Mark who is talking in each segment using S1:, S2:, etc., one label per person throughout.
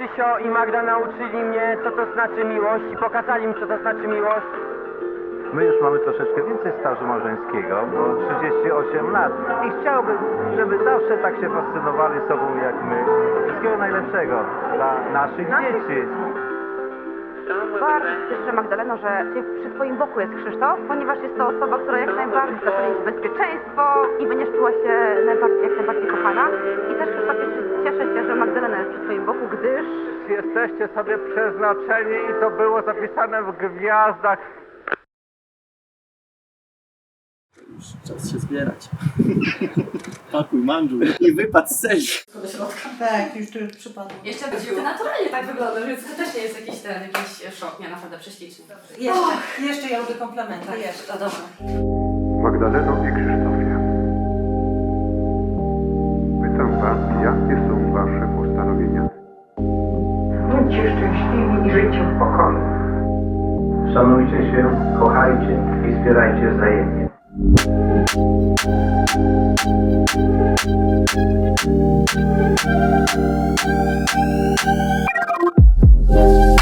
S1: Krzysio i Magda nauczyli mnie, co to znaczy miłość i pokazali mi, co to znaczy miłość.
S2: My już mamy troszeczkę więcej stażu małżeńskiego, bo 38 lat. I chciałbym, żeby zawsze tak się fascynowali sobą jak my. Wszystkiego najlepszego dla naszych dzieci.
S3: Bardzo się cieszę, Magdaleno, że przy Twoim boku jest Krzysztof, ponieważ jest to osoba, która jak najbardziej zapewni Ci bezpieczeństwo i będziesz czuła się najbardziej, jak najbardziej kochana. I też Krzysztofie cieszę
S1: Jesteście sobie przeznaczeni i to było zapisane w gwiazdach.
S4: Czas się zbierać. Pakuj mandżu i wypad z sesji.
S5: Tak, już tu już przypadło.
S6: Jeszcze ty naturalnie tak wyglądasz, więc to też nie jest jakiś ten, jakiś szok, nie, naprawdę prześliczny.
S5: Jeszcze, jeszcze ja lubię komplementy, jeszcze.
S6: To dobrze.
S7: Magdaleno i Krzysztofie.
S2: Szanujcie się, kochajcie i wspierajcie wzajemnie.
S4: Zamienili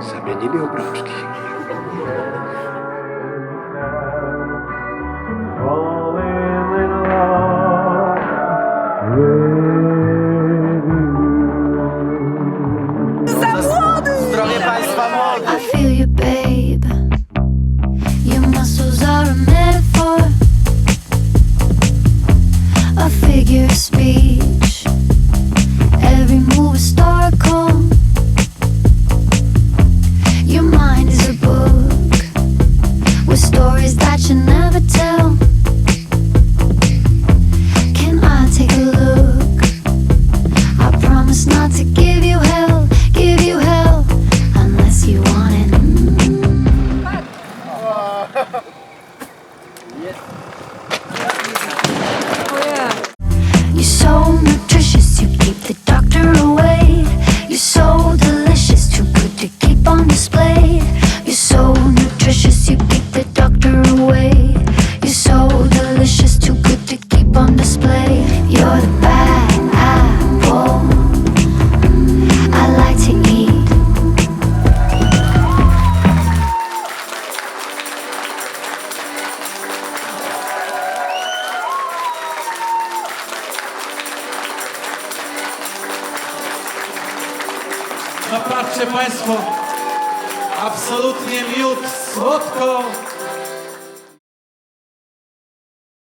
S8: Заменили убрашки. You're so nutritious, you keep the doctor away. You're so delicious, too good to keep on display. You're so nutritious, you keep the doctor away. You're so delicious, too good to keep on display. You're the bad
S9: Patrzcie Państwo, absolutnie miód, słodko,